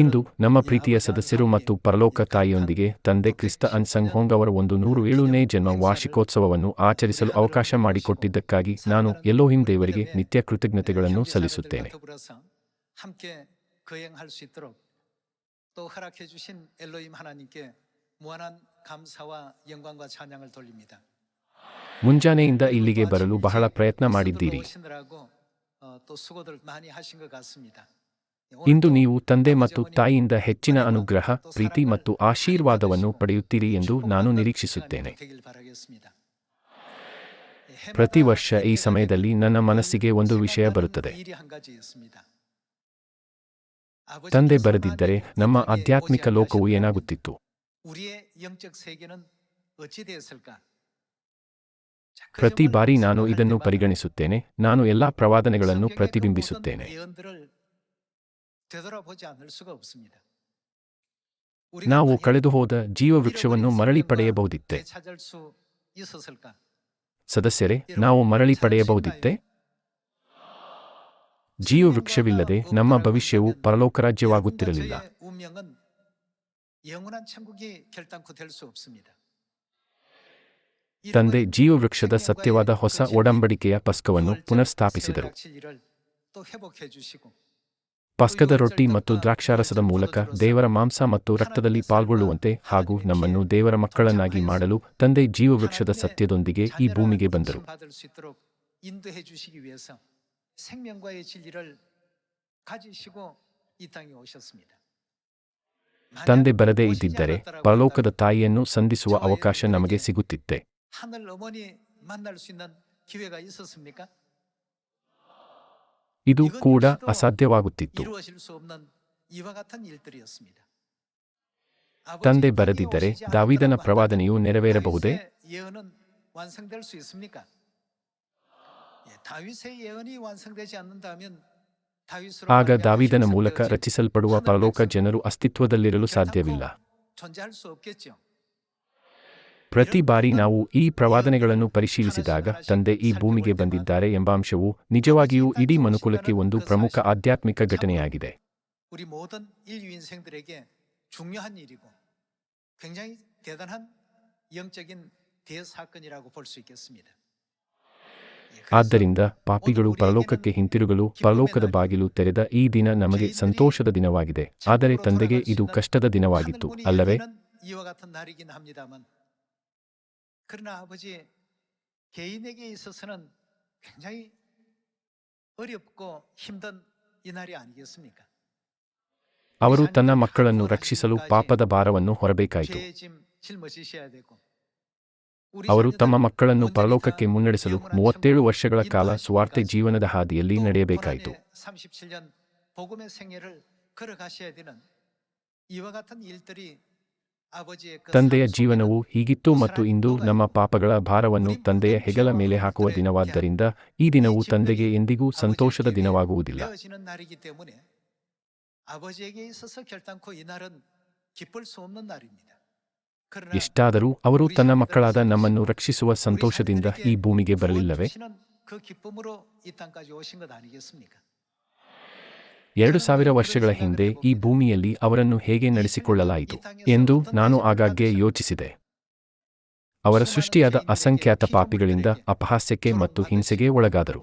ಇಂದು ನಮ್ಮ ಪ್ರೀತಿಯ ಸದಸ್ಯರು ಮತ್ತು ಪರಲೋಕ ತಾಯಿಯೊಂದಿಗೆ ತಂದೆ ಕ್ರಿಸ್ತ ಅನ್ಸಂಗ್ ಹೋಂಗ್ ಅವರ ಒಂದು ನೂರು ಏಳನೇ ಜನ್ಮ ವಾರ್ಷಿಕೋತ್ಸವವನ್ನು ಆಚರಿಸಲು ಅವಕಾಶ ಮಾಡಿಕೊಟ್ಟಿದ್ದಕ್ಕಾಗಿ ನಾನು ಎಲ್ಲೋ ದೇವರಿಗೆ ನಿತ್ಯ ಕೃತಜ್ಞತೆಗಳನ್ನು ಸಲ್ಲಿಸುತ್ತೇನೆ. ಮುಂಜಾನೆಯಿಂದ ಇಲ್ಲಿಗೆ ಬರಲು ಬಹಳ ಪ್ರಯತ್ನ ಮಾಡಿದ್ದೀರಿ. ಇಂದು ನೀವು ತಂದೆ ಮತ್ತು ತಾಯಿಯಿಂದ ಹೆಚ್ಚಿನ ಅನುಗ್ರಹ, ಪ್ರೀತಿ ಮತ್ತು ಆಶೀರ್ವಾದವನ್ನು ಪಡೆಯುತ್ತೀರಿ ಎಂದು ನಾನು ನಿರೀಕ್ಷಿಸುತ್ತೇನೆ. ಪ್ರತಿ ವರ್ಷ ಈ ಸಮಯದಲ್ಲಿ ನನ್ನ ಮನಸ್ಸಿಗೆ ಒಂದು ವಿಷಯ ಬರುತ್ತದೆ. ತಂದೆ ಬರೆದಿದ್ದರೆ ನಮ್ಮ ಆಧ್ಯಾತ್ಮಿಕ ಲೋಕವು ಏನಾಗುತ್ತಿತ್ತು? ಪ್ರತಿ ಬಾರಿ ನಾನು ಇದನ್ನು ಪರಿಗಣಿಸುತ್ತೇನೆ. ನಾನು ಎಲ್ಲಾ ಪ್ರವಾದನೆಗಳನ್ನು ಪ್ರತಿಬಿಂಬಿಸುತ್ತೇನೆ. ನಾವು ಕಳೆದುಹೋದ ಜೀವವೃಕ್ಷವನ್ನು ಮರಳಿ ಪಡೆಯಬಹುದಿತ್ತೆ. ಸದಸ್ಯರೇ ನಾವು ಮರಳಿ ಪಡೆಯಬಹುದಿತ್ತೆ? ಜೀವವೃಕ್ಷವಿಲ್ಲದೆ ನಮ್ಮ ಭವಿಷ್ಯವು ಪರಲೋಕ ರಾಜ್ಯವಾಗುತ್ತಿರಲಿಲ್ಲ. ತಂದೆ ಜೀವವೃಕ್ಷದ ಸತ್ಯವಾದ ಹೊಸ ಒಡಂಬಡಿಕೆಯ ಪಸ್ಕವನ್ನು ಪುನಃಸ್ಥಾಪಿಸಿದರು. ಪಸ್ಕದ ರೊಟ್ಟಿ ಮತ್ತು ದ್ರಾಕ್ಷಾರಸದ ಮೂಲಕ ದೇವರ ಮಾಂಸ ಮತ್ತು ರಕ್ತದಲ್ಲಿ ಪಾಲ್ಗೊಳ್ಳುವಂತೆ ಹಾಗೂ ನಮ್ಮನ್ನು ದೇವರ ಮಕ್ಕಳನ್ನಾಗಿ ಮಾಡಲು ತಂದೆ ಜೀವವೃಕ್ಷದ ಸತ್ಯದೊಂದಿಗೆ ಈ ಭೂಮಿಗೆ ಬಂದರು. ತಂದೆ ಬರದೇ ಇದ್ದಿದ್ದರೆ ಪರಲೋಕದ ತಾಯಿಯನ್ನು ಸಂಧಿಸುವ ಅವಕಾಶ ನಮಗೆ ಸಿಗುತ್ತಿತ್ತೆ. ಇದು ಕೂಡ ಅಸಾಧ್ಯವಾಗುತ್ತಿತ್ತು. ತಂದೆ ಬರೆದಿದ್ದರೆ ದಾವಿದನ ಪ್ರವಾದನೆಯು ನೆರವೇರಬಹುದೇ? ಆಗ ದಾವಿದನ ಮೂಲಕ ರಚಿಸಲ್ಪಡುವ ಪರಲೋಕ ಜನರು ಅಸ್ತಿತ್ವದಲ್ಲಿರಲು ಸಾಧ್ಯವಿಲ್ಲ. ಪ್ರತಿ ಬಾರಿ ನಾವು ಈ ಪ್ರವಾದನೆಗಳನ್ನು ಪರಿಶೀಲಿಸಿದಾಗ ತಂದೆ ಈ ಭೂಮಿಗೆ ಬಂದಿದ್ದಾರೆ ಎಂಬ ಅಂಶವು ನಿಜವಾಗಿಯೂ ಇಡೀ ಮನುಕುಲಕ್ಕೆ ಒಂದು ಪ್ರಮುಖ ಆಧ್ಯಾತ್ಮಿಕ ಘಟನೆಯಾಗಿದೆ. ಆದ್ದರಿಂದ ಪಾಪಿಗಳು ಪರಲೋಕಕ್ಕೆ ಹಿಂತಿರುಗಲು ಪರಲೋಕದ ಬಾಗಿಲು ತೆರೆದ ಈ ದಿನ ನಮಗೆ ಸಂತೋಷದ ದಿನವಾಗಿದೆ. ಆದರೆ ತಂದೆಗೆ ಇದು ಕಷ್ಟದ ದಿನವಾಗಿತ್ತು. ಅಲ್ಲವೇ? 그러나 아버지 개인에게 있어서는 굉장히 어렵고 힘든 이 날이 아니겠습니까? ಅವರು ತನ್ನ ಮಕ್ಕಳನ್ನು ರಕ್ಷಿಸಲು ಪಾಪದ ಭಾರವನ್ನು ಹೊರಬೇಕಾಯಿತು 죄의 짐 짊어지셔야 되고 우리 ಅವರು ತಮ್ಮ 자녀들 ಮಕ್ಕಳನ್ನು 온전히 ಪರಲೋಕಕ್ಕೆ 다 ಮುನ್ನಡೆಸಲು 영원한 ಮೂವತ್ತೇಳು 천국을 ವರ್ಷಗಳ ಕಾಲ 인도하실 ಸುವಾರ್ತೆ 때까지 ಜೀವನದ ಹಾದಿಯಲ್ಲಿ 또 ನಡೆಯಬೇಕಾಯಿತು ತಂದೆಯ ಜೀವನವು ಹೀಗಿತ್ತು ಮತ್ತು ಇಂದು ನಮ್ಮ ಪಾಪಗಳ ಭಾರವನ್ನು ತಂದೆಯ ಹೆಗಲ ಮೇಲೆ ಹಾಕುವ ದಿನವಾದ್ದರಿಂದ ಈ ದಿನವು ತಂದೆಗೆ ಎಂದಿಗೂ ಸಂತೋಷದ ದಿನವಾಗುವುದಿಲ್ಲ. ಎಷ್ಟಾದರೂ ಅವರು ತನ್ನ ಮಕ್ಕಳಾದ ನಮ್ಮನ್ನು ರಕ್ಷಿಸುವ ಸಂತೋಷದಿಂದ ಈ ಭೂಮಿಗೆ ಬರಲಿಲ್ಲವೇ? ಎರಡು ಸಾವಿರ ವರ್ಷಗಳ ಹಿಂದೆ ಈ ಭೂಮಿಯಲ್ಲಿ ಅವರನ್ನು ಹೇಗೆ ನಡೆಸಿಕೊಳ್ಳಲಾಯಿತು ಎಂದು ನಾನು ಆಗಾಗ್ಗೆ ಯೋಚಿಸಿದೆ. ಅವರ ಸೃಷ್ಟಿಯಾದ ಅಸಂಖ್ಯಾತ ಪಾಪಿಗಳಿಂದ ಅಪಹಾಸ್ಯಕ್ಕೆ ಮತ್ತು ಹಿಂಸೆಗೆ ಒಳಗಾದರು.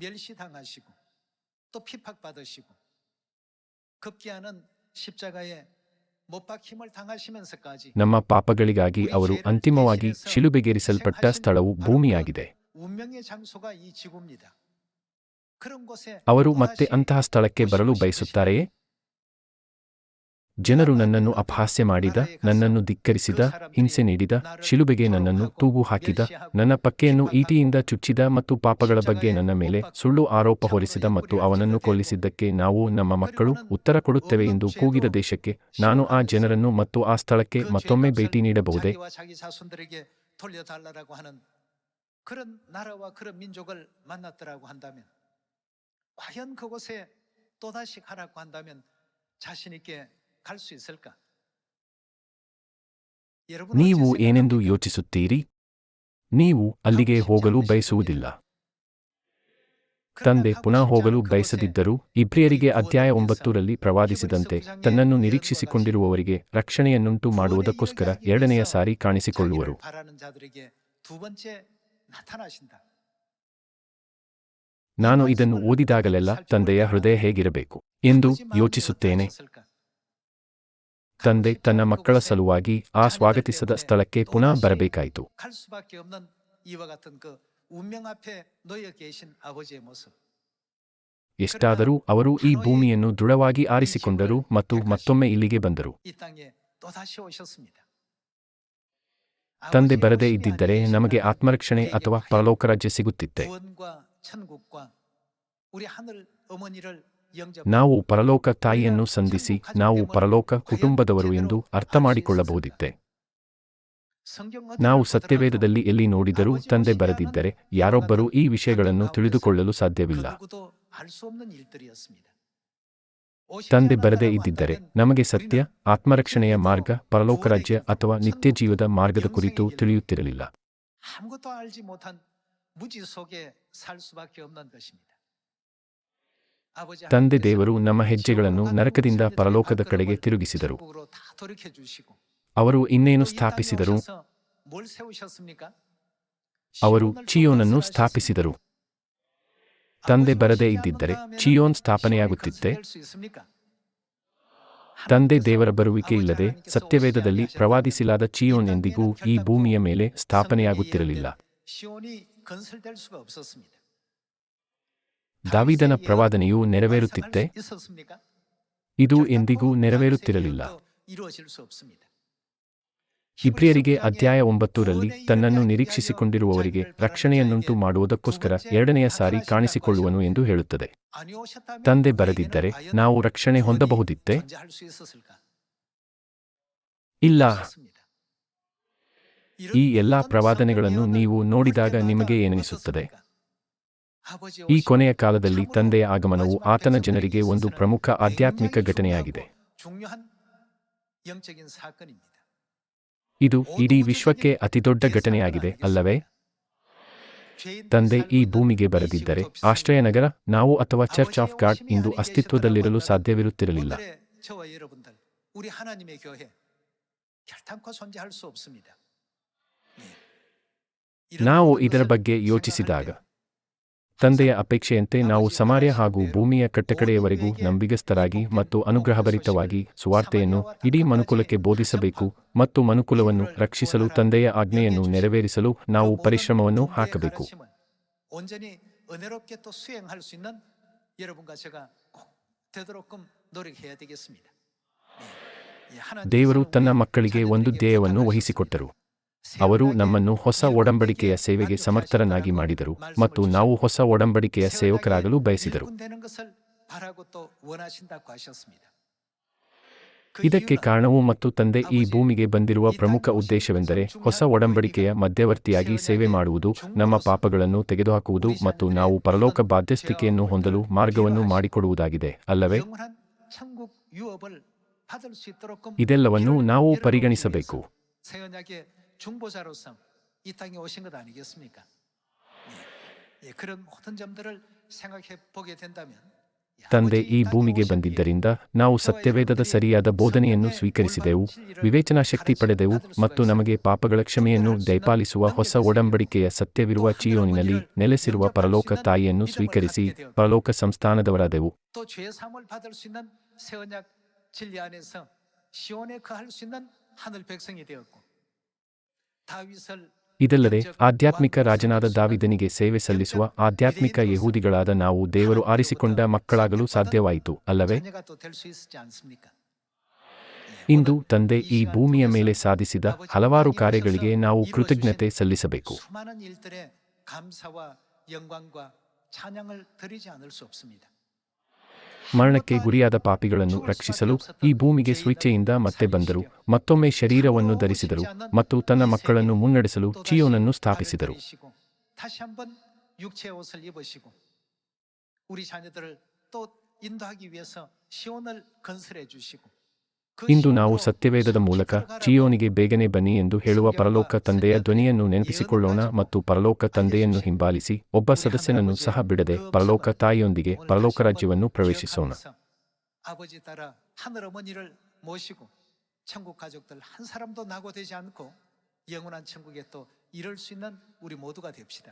ನಮ್ಮ ಪಾಪಗಳಿಗಾಗಿ ಅವರು ಅಂತಿಮವಾಗಿ ಶಿಲುಬೆಗೇರಿಸಲ್ಪಟ್ಟ ಸ್ಥಳವು ಭೂಮಿಯಾಗಿದೆ. ಅವರು ಮತ್ತೆ 또다시 ಅಂತಹ ಸ್ಥಳಕ್ಕೆ ಬರಲು ಬಯಸುತ್ತಾರೆಯೇ ಜನರು ನನ್ನನ್ನು ಅಪಹಾಸ್ಯ ಮಾಡಿದ ನನ್ನನ್ನು ಧಿಕ್ಕರಿಸಿದ ಹಿಂಸೆ ನೀಡಿದ ಶಿಲುಬೆಗೆ ನನ್ನನ್ನು ತೂಗು ಹಾಕಿದ ನನ್ನ ಪಕ್ಕೆಯನ್ನು ಈಟಿಯಿಂದ ಚುಚ್ಚಿದ ಮತ್ತು ಪಾಪಗಳ ಬಗ್ಗೆ ನನ್ನ ಮೇಲೆ ಸುಳ್ಳು ಆರೋಪ ಹೊರಿಸಿದ ಮತ್ತು ಅವನನ್ನು ಕೊಲ್ಲಿಸಿದ್ದಕ್ಕೆ ನಾವು ನಮ್ಮ ಮಕ್ಕಳು ಉತ್ತರ ಕೊಡುತ್ತೇವೆ ಎಂದು ಕೂಗಿದ ದೇಶಕ್ಕೆ ನಾನು ಆ ಜನರನ್ನು ಮತ್ತು ಆ ಸ್ಥಳಕ್ಕೆ 그 ಮತ್ತೊಮ್ಮೆ 죄값을 ಭೇಟಿ ನೀಡಬಹುದೇ 자기와 자기 자손들에게 돌려달라고 하는 그런 나라와 그런 민족을 만났더라고 한다면 과연 그곳에 또다시 가라고 한다면 자신 있게 갈 수 있을까? 여러분 ನೀವು 어찌 ಏನೆಂದು 생각합니까? ಯೋಚಿಸುತ್ತೀರಿ ನೀವು ಅಲ್ಲಿಗೆ ಹೋಗಲು ಬಯಸುವುದಿಲ್ಲ ತಂದೆ ಪುನಃ ಹೋಗಲು ಬಯಸದಿದ್ದರೂ ಇಬ್ರಿಯರಿಗೆ ಅಧ್ಯಾಯ ಒಂಬತ್ತರಲ್ಲಿ ಪ್ರವಾದಿಸಿದಂತೆ ತನ್ನನ್ನು ನಿರೀಕ್ಷಿಸಿಕೊಂಡಿರುವವರಿಗೆ ರಕ್ಷಣೆಯನ್ನುಂಟು ಮಾಡುವುದಕ್ಕೋಸ್ಕರ ಎರಡನೆಯ ಸಾರಿ ಕಾಣಿಸಿಕೊಳ್ಳುವರು ನಾನು ಇದನ್ನು ಓದಿದಾಗಲೆಲ್ಲ ತಂದೆಯ ಹೃದಯ ಹೇಗಿರಬೇಕು ಎಂದು ಯೋಚಿಸುತ್ತೇನೆ. ತಂದೆ ತನ್ನ ಮಕ್ಕಳ ಸಲುವಾಗಿ ಆ ಸ್ವಾಗತಿಸದ ಸ್ಥಳಕ್ಕೆ ಪುನಃ ಬರಬೇಕಾಯಿತು. ಎಷ್ಟಾದರೂ ಅವರು ಈ ಭೂಮಿಯನ್ನು ದೃಢವಾಗಿ ಆರಿಸಿಕೊಂಡರು ಮತ್ತು ಮತ್ತೊಮ್ಮೆ ಇಲ್ಲಿಗೆ ಬಂದರು. ತಂದೆ ಬರದೇ ಇದ್ದಿದ್ದರೆ ನಮಗೆ ಆತ್ಮರಕ್ಷಣೆ ಅಥವಾ ಪರಲೋಕ ರಾಜ್ಯ ಸಿಗುತ್ತಿತ್ತೆ. ನಾವು ಪರಲೋಕ ತಾಯಿಯನ್ನು ಸಂಧಿಸಿ ನಾವು ಪರಲೋಕ ಕುಟುಂಬದವರು ಎಂದು ಅರ್ಥ ಮಾಡಿಕೊಳ್ಳಬಹುದಿತ್ತೆ. ನಾವು ಸತ್ಯವೇದದಲ್ಲಿ ಎಲ್ಲಿ ನೋಡಿದರೂ ತಂದೆ ಬರೆದಿದ್ದರೆ ಯಾರೊಬ್ಬರೂ ಈ ವಿಷಯಗಳನ್ನು ತಿಳಿದುಕೊಳ್ಳಲು ಸಾಧ್ಯವಿಲ್ಲ. ತಂದೆ ಬರದೇ ಇದ್ದಿದ್ದರೆ ನಮಗೆ ಸತ್ಯ ಆತ್ಮರಕ್ಷಣೆಯ ಮಾರ್ಗ ಪರಲೋಕ ರಾಜ್ಯ ಅಥವಾ ನಿತ್ಯ ಜೀವದ ಮಾರ್ಗದ ಕುರಿತು ತಿಳಿಯುತ್ತಿರಲಿಲ್ಲ. 무지 속에 살 수밖에 없는 것입니다. ತಂದೆ ದೇವರು ನಮ್ಮ ಹೆಜ್ಜೆಗಳನ್ನು ನರಕದಿಂದ ಪರಲೋಕದ ಕಡೆಗೆ ತಿರುಗಿಸಿದರು ಅವರು ಇನ್ನೇನು ಸ್ಥಾಪಿಸಿದರು ಅವರು ಚಿಯೋನನ್ನು ಸ್ಥಾಪಿಸಿದರು ತಂದೆ ಬರದೇ ಇದ್ದಿದ್ದರೆ ಚಿಯೋನ್ ಸ್ಥಾಪನೆಯಾಗುತ್ತಿತ್ತೆ ತಂದೆ ದೇವರ ಬರುವಿಕೆ ಇಲ್ಲದೆ ಸತ್ಯವೇದದಲ್ಲಿ ಪ್ರವಾದಿಸಲಾದ ಚಿಯೋನ್ ಎಂದಿಗೂ ಈ ಭೂಮಿಯ ಮೇಲೆ ಸ್ಥಾಪನೆಯಾಗುತ್ತಿರಲಿಲ್ಲ 건설될 수가 없었습니다. ದಾವಿದನ 다윗의 ಪ್ರವಾದನೆಯು 예언 ನೆರವೇರುತ್ತಿತ್ತೆ 완성할 수 있었습니까? ಇದು 결단코 ಎಂದಿಗೂ 다윗의 ನೆರವೇರುತ್ತಿರಲಿಲ್ಲ 예언도 이루어질 수 없습니다. ಇಬ್ರಿಯರಿಗೆ 히브리서 ಅಧ್ಯಾಯ 구장에 ಒಂಬತ್ತರಲ್ಲಿ 구원에 ತನ್ನನ್ನು 이르게 ನಿರೀಕ್ಷಿಸಿಕೊಂಡಿರುವವರಿಗೆ 하기 위하여 ರಕ್ಷಣೆಯನ್ನುಂಟು 자기를 ಮಾಡುವುದಕ್ಕೋಸ್ಕರ 두 번째 ಎರಡನೆಯ ಸಾರಿ 나타나신다고 ಕಾಣಿಸಿಕೊಳ್ಳುವನು ಎಂದು ಹೇಳುತ್ತದೆ 아니오셨다면 ತಂದೆ 우리에게는 ಬರೆದಿದ್ದರೆ 과연 ನಾವು ರಕ್ಷಣೆ 구원이 ಹೊಂದಬಹುದಿತ್ತೆ 존재할 수 있었을까? ಇಲ್ಲ 없었습니다. ಈ ಎಲ್ಲ ಪ್ರವಾದನೆಗಳನ್ನು ನೀವು ನೋಡಿದಾಗ ನಿಮಗೆ ಏನನಿಸುತ್ತದೆ? ಈ ಕೊನೆಯ ಕಾಲದಲ್ಲಿ ತಂದೆಯ ಆಗಮನವು ಆತನ ಜನರಿಗೆ ಒಂದು ಪ್ರಮುಖ ಆಧ್ಯಾತ್ಮಿಕ ಘಟನೆಯಾಗಿದೆ. ಇದು ಇಡೀ ವಿಶ್ವಕ್ಕೆ ಅತಿದೊಡ್ಡ ಘಟನೆಯಾಗಿದೆ, ಅಲ್ಲವೇ? ತಂದೆ ಈ ಭೂಮಿಗೆ ಬರೆದಿದ್ದರೆ ಆಶ್ರಯನಗರ, ನಾವು ಅಥವಾ ಚರ್ಚ್ ಆಫ್ ಗಾಡ್ ಇಂದು ಅಸ್ತಿತ್ವದಲ್ಲಿರಲು ಸಾಧ್ಯವಿರುತ್ತಿರಲಿಲ್ಲ. ನಾವು ಇದರ ಬಗ್ಗೆ ಯೋಚಿಸಿದಾಗ ತಂದೆಯ ಅಪೇಕ್ಷೆಯಂತೆ ನಾವು ಸಮಾರ್ಯ ಹಾಗೂ ಭೂಮಿಯ ಕಟ್ಟಕಡೆಯವರೆಗೂ ನಂಬಿಗಸ್ತರಾಗಿ ಮತ್ತು ಅನುಗ್ರಹಭರಿತವಾಗಿ ಸುವಾರ್ತೆಯನ್ನು ಇಡೀ ಮನುಕುಲಕ್ಕೆ ಬೋಧಿಸಬೇಕು ಮತ್ತು ಮನುಕುಲವನ್ನು ರಕ್ಷಿಸಲು ತಂದೆಯ ಆಜ್ಞೆಯನ್ನು ನೆರವೇರಿಸಲು ನಾವು ಪರಿಶ್ರಮವನ್ನು ಹಾಕಬೇಕು. ದೇವರು ತನ್ನ ಮಕ್ಕಳಿಗೆ ಒಂದು ಧ್ಯೇಯವನ್ನು ವಹಿಸಿಕೊಟ್ಟರು. ಅವರು ನಮ್ಮನ್ನು ಹೊಸ ಒಡಂಬಡಿಕೆಯ ಸೇವೆಗೆ ಸಮರ್ಥರನ್ನಾಗಿ ಮಾಡಿದರು ಮತ್ತು ನಾವು ಹೊಸ ಒಡಂಬಡಿಕೆಯ ಸೇವಕರಾಗಲು ಬಯಸಿದರು. ಇದಕ್ಕೆ ಕಾರಣವು ಮತ್ತು ತಂದೆ ಈ ಭೂಮಿಗೆ ಬಂದಿರುವ ಪ್ರಮುಖ ಉದ್ದೇಶವೆಂದರೆ ಹೊಸ ಒಡಂಬಡಿಕೆಯ ಮಧ್ಯವರ್ತಿಯಾಗಿ ಸೇವೆ ಮಾಡುವುದು ನಮ್ಮ ಪಾಪಗಳನ್ನು ತೆಗೆದುಹಾಕುವುದು ಮತ್ತು ನಾವು ಪರಲೋಕ ಬಾಧ್ಯಸ್ಥಿಕೆಯನ್ನು ಹೊಂದಲು ಮಾರ್ಗವನ್ನು ಮಾಡಿಕೊಡುವುದಾಗಿದೆ ಅಲ್ಲವೇ? ಇದೆಲ್ಲವನ್ನೂ ನಾವು ಪರಿಗಣಿಸಬೇಕು. 중보자로서 이 땅에 오신 것 아니겠습니까? 예. 예, 그런 모든 점들을 생각해 보게 된다면 이 ತಂದೆ 아버지 ಈ 이 땅에 ಭೂಮಿಗೆ 오셨기에 ಬಂದಿದ್ದರಿಂದ ನಾವು ಸತ್ಯವೇದದ ಸರಿಯಾದ ಬೋಧನೆಯನ್ನು ಸ್ವೀಕರಿಸಿದೆವು ವಿವೇಚನಾ ಶಕ್ತಿ ಪಡೆದೆವು ಮತ್ತು ನಮಗೆ ಪಾಪಗಳ ಕ್ಷಮೆಯನ್ನು ದಯಪಾಲಿಸುವ ಹೊಸ ಒಡಂಬಡಿಕೆಯ ಸತ್ಯವಿರುವ ಚಿಯೋನಿನಲ್ಲಿ ನೆಲೆಸಿರುವ ಪರಲೋಕ ತಾಯಿಯನ್ನು ಸ್ವೀಕರಿಸಿ ಪರಲೋಕ ಸಂಸ್ಥಾನದವರಾದೆವು ಇದಲ್ಲದೆ ಆಧ್ಯಾತ್ಮಿಕ ರಾಜನಾದ ದಾವಿದನಿಗೆ ಸೇವೆ ಸಲ್ಲಿಸುವ ಆಧ್ಯಾತ್ಮಿಕ ಯಹೂದಿಗಳಾದ ನಾವು ದೇವರು ಆರಿಸಿಕೊಂಡ ಮಕ್ಕಳಾಗಲು ಸಾಧ್ಯವಾಯಿತು ಅಲ್ಲವೇ 자녀가 또 될 수 있지 않습니까? ಇಂದು ತಂದೆ ಈ ಭೂಮಿಯ ಮೇಲೆ ಸಾಧಿಸಿದ ಹಲವಾರು ಕಾರ್ಯಗಳಿಗೆ ನಾವು ಕೃತಜ್ಞತೆ ಸಲ್ಲಿಸಬೇಕು 수많은 일들에 감사와 영광과 찬양을 드리지 않을 수 없습니다. ಮರಣಕ್ಕೆ ಗುರಿಯಾದ ಪಾಪಿಗಳನ್ನು ರಕ್ಷಿಸಲು ಈ ಭೂಮಿಗೆ ಸ್ವೇಚ್ಛೆಯಿಂದ ಮತ್ತೆ ಬಂದರು ಮತ್ತೊಮ್ಮೆ ಶರೀರವನ್ನು ಧರಿಸಿದರು ಮತ್ತು ತನ್ನ ಮಕ್ಕಳನ್ನು ಮುನ್ನಡೆಸಲು 또다시 ಚಿಯೋನನ್ನು 발을 ಸ್ಥಾಪಿಸಿದರು 들이시고 다시 한번 육체의 옷을 입으시고 우리 자녀들을 또 인도하기 위해서 시온을 건설해 주시고 그 ಇಂದು ನಾವು 힘으로 ಸತ್ಯವೇದದ ಮೂಲಕ 들어가라고 ಚಿಯೋನಿಗೆ ಬೇಗನೆ ಬನ್ನಿ ಎಂದು ಹೇಳುವ ಪರಲೋಕ ತಂದೆಯ ಧ್ವನಿಯನ್ನು ನೆನಪಿಸಿಕೊಳ್ಳೋಣ ಮತ್ತು ಪರಲೋಕ ತಂದೆಯನ್ನು ಹಿಂಬಾಲಿಸಿ ಒಬ್ಬ ಸದಸ್ಯನನ್ನು ಸಹ ಬಿಡದೆ ಪರಲೋಕ ತಾಯಿಯೊಂದಿಗೆ 오늘 ಪರಲೋಕ 다시 ರಾಜ್ಯವನ್ನು 한번 ಪ್ರವೇಶಿಸೋಣ 기억하면서 아버지 따라 하늘 어머니를 모시고 천국 가족들 한 사람도 낙오되지 않고 영원한 천국에 또 이룰 수 있는 우리 모두가 됩시다.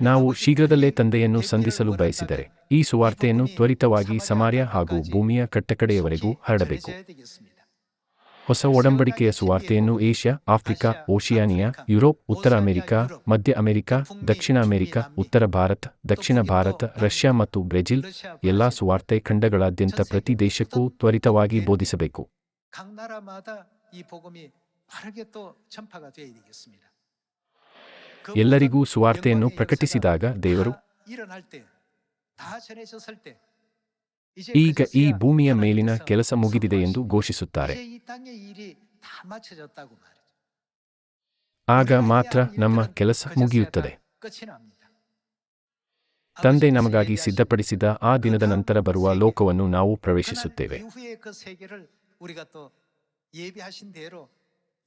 ನಾವು ಶೀಘ್ರದಲ್ಲೇ ತಂದೆಯನ್ನು ಸಂಧಿಸಲು ಬಯಸಿದರೆ, ಈ ಸುವಾರ್ತೆಯನ್ನು ತ್ವರಿತವಾಗಿ ಸಮಾರ್ಯ ಹಾಗೂ ಭೂಮಿಯ ಕಟ್ಟಕಡೆಯವರೆಗೂ ಹರಡಬೇಕು. ಹೊಸ ಒಡಂಬಡಿಕೆಯ ಸುವಾರ್ತೆಯನ್ನು ಏಷ್ಯಾ, ಆಫ್ರಿಕಾ, ಓಷಿಯಾನಿಯಾ, ಯುರೋಪ್, ಉತ್ತರ ಅಮೆರಿಕಾ, ಮಧ್ಯ ಅಮೆರಿಕಾ, ದಕ್ಷಿಣ ಅಮೆರಿಕ, ಉತ್ತರ ಭಾರತ, ದಕ್ಷಿಣ ಭಾರತ, ರಷ್ಯಾ ಮತ್ತು ಬ್ರೆಜಿಲ್ ಎಲ್ಲಾ ಸುವಾರ್ತೆ ಖಂಡಗಳಾದ್ಯಂತ ಪ್ರತಿ ದೇಶಕ್ಕೂ ತ್ವರಿತವಾಗಿ ಬೋಧಿಸಬೇಕು. ಎಲ್ಲರಿಗೂ 모든 ಸುವಾರ್ತೆಯನ್ನು 영광의 ಪ್ರಕಟಿಸಿದಾಗ 역사가 ದೇವರು 다 일어날 때, 다 전해졌을 때, 이제 ಈಗ ಈ 그제서야 ಭೂಮಿಯ ಮೇಲಿನ 하나님께서 ಕೆಲಸ ಮುಗಿದಿದೆ ಎಂದು 선포하시고 ಘೋಷಿಸುತ್ತಾರೆ 이제 이 땅의 일이 다 마쳐졌다고 말이죠. ಆಗ ಮಾತ್ರ ನಮ್ಮ ಕೆಲಸ ಮುಗಿಯುತ್ತದೆ 끝이 납니다. ತಂದೆ 아버지의 ನಮಗಾಗಿ 세계에 ಸಿದ್ಧಪಡಿಸಿದ ಆ ದಿನದ ನಂತರ ಬರುವ ಲೋಕವನ್ನು ನಾವು ಪ್ರವೇಶಿಸುತ್ತೇವೆ 그날 이후에 그 세계를 우리가 또 예비하신 대로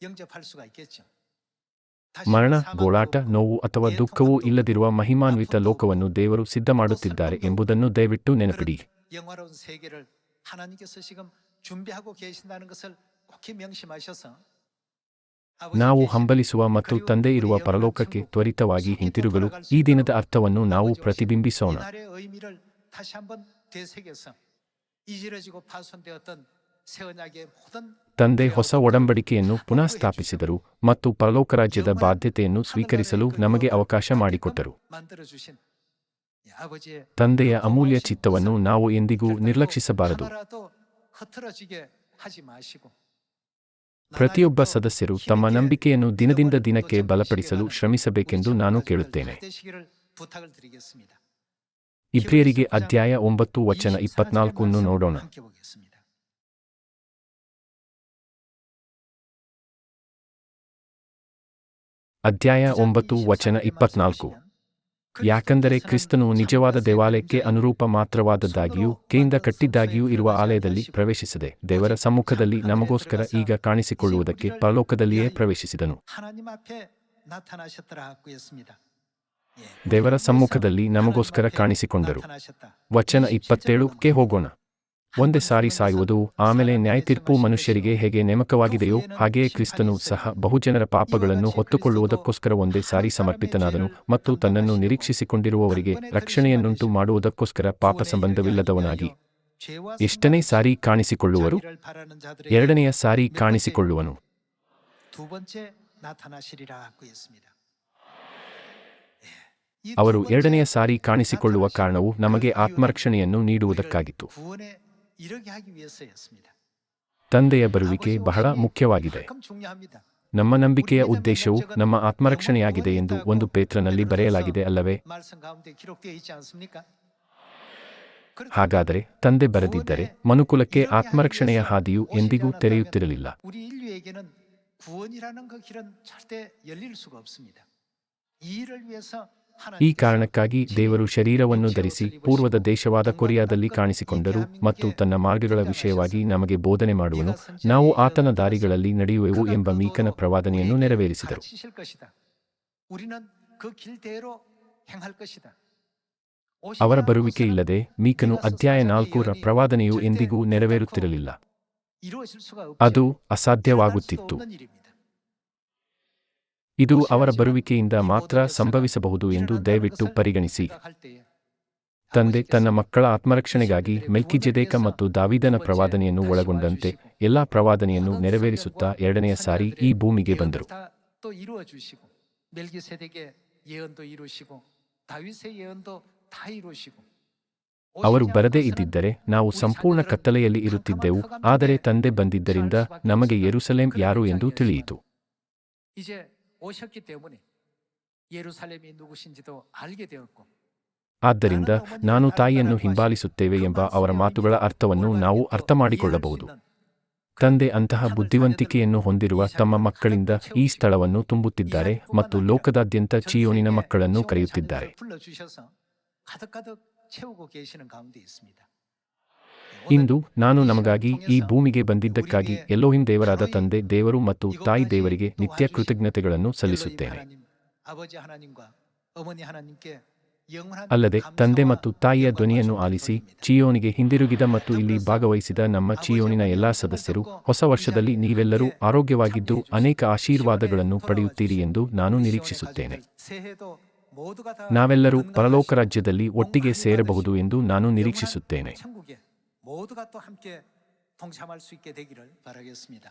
영접할 수가 있겠죠. ಮರಣ ಗೋಳಾಟ ನೋವು ಅಥವಾ ದುಃಖವೂ ಇಲ್ಲದಿರುವ ಮಹಿಮಾನ್ವಿತ ಲೋಕವನ್ನು ದೇವರು ಸಿದ್ಧ ಮಾಡುತ್ತಿದ್ದಾರೆ ಎಂಬುದನ್ನು ದಯವಿಟ್ಟು ನೆನಪಿಡಿ. ನಾವು ಹಂಬಲಿಸುವ ಮತ್ತು ತಂದೆ ಇರುವ ಪರಲೋಕಕ್ಕೆ ತ್ವರಿತವಾಗಿ ಹಿಂತಿರುಗಲು ಈ ದಿನದ ಅರ್ಥವನ್ನು ನಾವು ಪ್ರತಿಬಿಂಬಿಸೋಣ. ತಂದೆ ಹೊಸ ಒಡಂಬಡಿಕೆಯನ್ನು ಪುನಃ ಸ್ಥಾಪಿಸಿದರು ಮತ್ತು ಪರಲೋಕ ರಾಜ್ಯದ ಬಾಧ್ಯತೆಯನ್ನು ಸ್ವೀಕರಿಸಲು ನಮಗೆ ಅವಕಾಶ ಮಾಡಿಕೊಟ್ಟರು. ತಂದೆಯ ಅಮೂಲ್ಯ ಚಿತ್ತವನ್ನು ನಾವು ಎಂದಿಗೂ ನಿರ್ಲಕ್ಷಿಸಬಾರದು. ಪ್ರತಿಯೊಬ್ಬ ಸದಸ್ಯರು ತಮ್ಮ ನಂಬಿಕೆಯನ್ನು ದಿನದಿಂದ ದಿನಕ್ಕೆ ಬಲಪಡಿಸಲು ಶ್ರಮಿಸಬೇಕೆಂದು ನಾನು ಕೇಳುತ್ತೇನೆ. ಇಬ್ರಿಯರಿಗೆ ಅಧ್ಯಾಯ ಒಂಬತ್ತು ವಚನ ಇಪ್ಪತ್ನಾಲ್ಕನ್ನು ನೋಡೋಣ. ಅಧ್ಯಾಯ ಒಂಬತ್ತು, ವಚನ ಇಪ್ಪತ್ನಾಲ್ಕು. ಯಾಕಂದರೆ ಕ್ರಿಸ್ತನು ನಿಜವಾದ ದೇವಾಲಯಕ್ಕೆ ಅನುರೂಪ ಮಾತ್ರವಾದದ್ದಾಗಿಯೂ ಕೈಯಿಂದ ಕಟ್ಟಿದ್ದಾಗಿಯೂ ಇರುವ ಆಲಯದಲ್ಲಿ ಪ್ರವೇಶಿಸದೆ, ದೇವರ ಸಮ್ಮುಖದಲ್ಲಿ ನಮಗೋಸ್ಕರ ಈಗ ಕಾಣಿಸಿಕೊಳ್ಳುವುದಕ್ಕೆ ಪರಲೋಕದಲ್ಲಿಯೇ ಪ್ರವೇಶಿಸಿದನು. ದೇವರ ಸಮ್ಮುಖದಲ್ಲಿ ನಮಗೋಸ್ಕರ ಕಾಣಿಸಿಕೊಂಡರು. ವಚನ ಇಪ್ಪತ್ತೇಳಕ್ಕೆ ಹೋಗೋಣ. ಒಂದೇ ಸಾರಿ ಸಾಯುವುದು, ಆಮೇಲೆ ನ್ಯಾಯತೀರ್ಪು ಮನುಷ್ಯರಿಗೆ ಹೇಗೆ ನೇಮಕವಾಗಿದೆಯೋ ಹಾಗೆಯೇ ಕ್ರಿಸ್ತನು ಸಹ ಬಹುಜನರ ಪಾಪಗಳನ್ನು ಹೊತ್ತುಕೊಳ್ಳುವುದಕ್ಕೋಸ್ಕರ ಒಂದೇ ಸಾರಿ ಸಮರ್ಪಿತನಾದನು ಮತ್ತು ತನ್ನನ್ನು ನಿರೀಕ್ಷಿಸಿಕೊಂಡಿರುವವರಿಗೆ ರಕ್ಷಣೆಯನ್ನುಂಟು ಮಾಡುವುದಕ್ಕೋಸ್ಕರ ಪಾಪ ಸಂಬಂಧವಿಲ್ಲದವನಾಗಿ. ಎಷ್ಟನೇ ಸಾರಿ ಕಾಣಿಸಿಕೊಳ್ಳುವರು? ಎರಡನೆಯ ಸಾರಿ ಕಾಣಿಸಿಕೊಳ್ಳುವನು. ಅವರು ಎರಡನೆಯ ಸಾರಿ ಕಾಣಿಸಿಕೊಳ್ಳುವ ಕಾರಣವು ನಮಗೆ ಆತ್ಮರಕ್ಷಣೆಯನ್ನು ನೀಡುವುದಕ್ಕಾಗಿತ್ತು. ತಂದೆಯ ಬರುವಿಕೆ ಬಹಳ ಮುಖ್ಯವಾಗಿದೆ. ನಮ್ಮ ನಂಬಿಕೆಯ ಉದ್ದೇಶವು ನಮ್ಮ ಆತ್ಮರಕ್ಷಣೆಯಾಗಿದೆ ಎಂದು ಒಂದು ಪೇತ್ರನಲ್ಲಿ ಬರೆಯಲಾಗಿದೆ ಅಲ್ಲವೇ? ಹಾಗಾದರೆ ತಂದೆ ಬರೆದಿದ್ದರೆ ಮನುಕುಲಕ್ಕೆ ಆತ್ಮರಕ್ಷಣೆಯ ಹಾದಿಯು ಎಂದಿಗೂ ತೆರೆಯುತ್ತಿರಲಿಲ್ಲ. ಈ ಕಾರಣಕ್ಕಾಗಿ ದೇವರು ಶರೀರವನ್ನು ಧರಿಸಿ ಪೂರ್ವದ ದೇಶವಾದ ಕೊರಿಯಾದಲ್ಲಿ ಕಾಣಿಸಿಕೊಂಡರು ಮತ್ತು ತನ್ನ ಮಾರ್ಗಗಳ ವಿಷಯವಾಗಿ ನಮಗೆ ಬೋಧನೆ ಮಾಡುವನು, ನಾವು ಆತನ ದಾರಿಗಳಲ್ಲಿ ನಡೆಯುವೆವು ಎಂಬ ಮೀಕನ ಪ್ರವಾದನೆಯನ್ನು ನೆರವೇರಿಸಿದರು. ಅವರ ಬರುವಿಕೆ ಇಲ್ಲದೆ ಮೀಕನು ಅಧ್ಯಾಯ ನಾಲ್ಕೂರ ಪ್ರವಾದನೆಯು ಎಂದಿಗೂ ನೆರವೇರುತ್ತಿರಲಿಲ್ಲ. ಅದು ಅಸಾಧ್ಯವಾಗುತ್ತಿತ್ತು. ಇದು ಅವರ ಬರುವಿಕೆಯಿಂದ ಮಾತ್ರ ಸಂಭವಿಸಬಹುದು ಎಂದು ದಯವಿಟ್ಟು ಪರಿಗಣಿಸಿ. ತಂದೆ ತನ್ನ ಮಕ್ಕಳ ಆತ್ಮರಕ್ಷಣೆಗಾಗಿ ಮೆಲ್ಕಿಜೆದೇಕ ಮತ್ತು ದಾವಿದನ ಪ್ರವಾದನೆಯನ್ನು ಒಳಗೊಂಡಂತೆ ಎಲ್ಲಾ ಪ್ರವಾದನೆಯನ್ನು ನೆರವೇರಿಸುತ್ತಾ ಎರಡನೆಯ ಸಾರಿ ಈ ಭೂಮಿಗೆ ಬಂದರು. ಅವರು ಬರದೇ ಇದ್ದಿದ್ದರೆ ನಾವು ಸಂಪೂರ್ಣ ಕತ್ತಲೆಯಲ್ಲಿ ಇರುತ್ತಿದ್ದೆವು ಆದರೆ ತಂದೆ ಬಂದಿದ್ದರಿಂದ ನಮಗೆ ಯರುಸಲೇಂ ಯಾರು ಎಂದು ತಿಳಿಯಿತು. 오셨기 때문에 예루살렘이 누구신지도 알게 되었고 ಆದ್ದರಿಂದ ನಾನು ತಾಯಿಯನ್ನು ಹಿಂಬಾಲಿಸುತ್ತೇವೆ ಎಂಬ ಅವರ ಮಾತುಗಳ ಅರ್ಥವನ್ನು ನಾವು ಅರ್ಥಮಾಡಿಕೊಳ್ಳಬಹುದು ತಂದೆ ಅಂತಹ ಬುದ್ಧಿವಂತಿಕೆಯನ್ನು ಹೊಂದಿರುವ ತಮ್ಮ ಮಕ್ಕಳಿಂದ ಈ ಸ್ಥಳವನ್ನು ತುಂಬುತ್ತಿದ್ದಾರೆ ಮತ್ತು ಲೋಕದಾದ್ಯಂತ ಚಿಯೋನಿನ ಮಕ್ಕಳನ್ನು ಕರೆಯುತ್ತಿದ್ದಾರೆ ಇಂದು ನಾನು ನಮಗಾಗಿ ಈ ಭೂಮಿಗೆ ಬಂದಿದ್ದಕ್ಕಾಗಿ ಎಲ್ಲೋಹಿಂದ ದೇವರಾದ ತಂದೆ, ದೇವರು ಮತ್ತು ತಾಯಿ ದೇವರಿಗೆ ನಿತ್ಯ ಕೃತಜ್ಞತೆಗಳನ್ನು ಸಲ್ಲಿಸುತ್ತೇನೆ. ಅಲ್ಲದೆ ತಂದೆ ಮತ್ತು ತಾಯಿಯ ಧ್ವನಿಯನ್ನು ಆಲಿಸಿ ಚಿಯೋನಿಗೆ ಹಿಂದಿರುಗಿದ ಮತ್ತು ಇಲ್ಲಿ ಭಾಗವಹಿಸಿದ ನಮ್ಮ ಚಿಯೋನಿನ ಎಲ್ಲಾ ಸದಸ್ಯರು, ಹೊಸ ವರ್ಷದಲ್ಲಿ ನೀವೆಲ್ಲರೂ ಆರೋಗ್ಯವಾಗಿದ್ದು ಅನೇಕ ಆಶೀರ್ವಾದಗಳನ್ನು ಪಡೆಯುತ್ತೀರಿ ಎಂದು ನಾನು ನಿರೀಕ್ಷಿಸುತ್ತೇನೆ. ನಾವೆಲ್ಲರೂ ಪರಲೋಕ ರಾಜ್ಯದಲ್ಲಿ ಒಟ್ಟಿಗೆ ಸೇರಬಹುದು ಎಂದು ನಾನು ನಿರೀಕ್ಷಿಸುತ್ತೇನೆ. 모두가 또 함께 동참할 수 있게 되기를 바라겠습니다.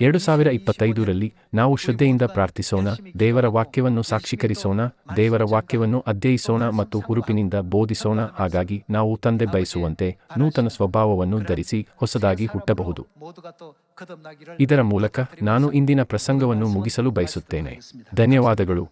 ಎರಡು ಸಾವಿರ ಇಪ್ಪತ್ತೈದರಲ್ಲಿ ನಾವು ಶ್ರದ್ಧೆಯಿಂದ ಪ್ರಾರ್ಥಿಸೋಣ ದೇವರ ವಾಕ್ಯವನ್ನು ಸಾಕ್ಷೀಕರಿಸೋಣ ದೇವರ ವಾಕ್ಯವನ್ನು ಅಧ್ಯಯಿಸೋಣ ಮತ್ತು ಹುರುಪಿನಿಂದ ಬೋಧಿಸೋಣ ಹಾಗಾಗಿ ನಾವು ತಂದೆ ಬಯಸುವಂತೆ ನೂತನ ಸ್ವಭಾವವನ್ನು ಧರಿಸಿ ಹೊಸದಾಗಿ ಹುಟ್ಟಬಹುದು 모두가 또 거듭나기를 ಇದರ ಮೂಲಕ ನಾನು ಇಂದಿನ ಪ್ರಸಂಗವನ್ನು ಮುಗಿಸಲು ಬಯಸುತ್ತೇನೆ ಧನ್ಯವಾದಗಳು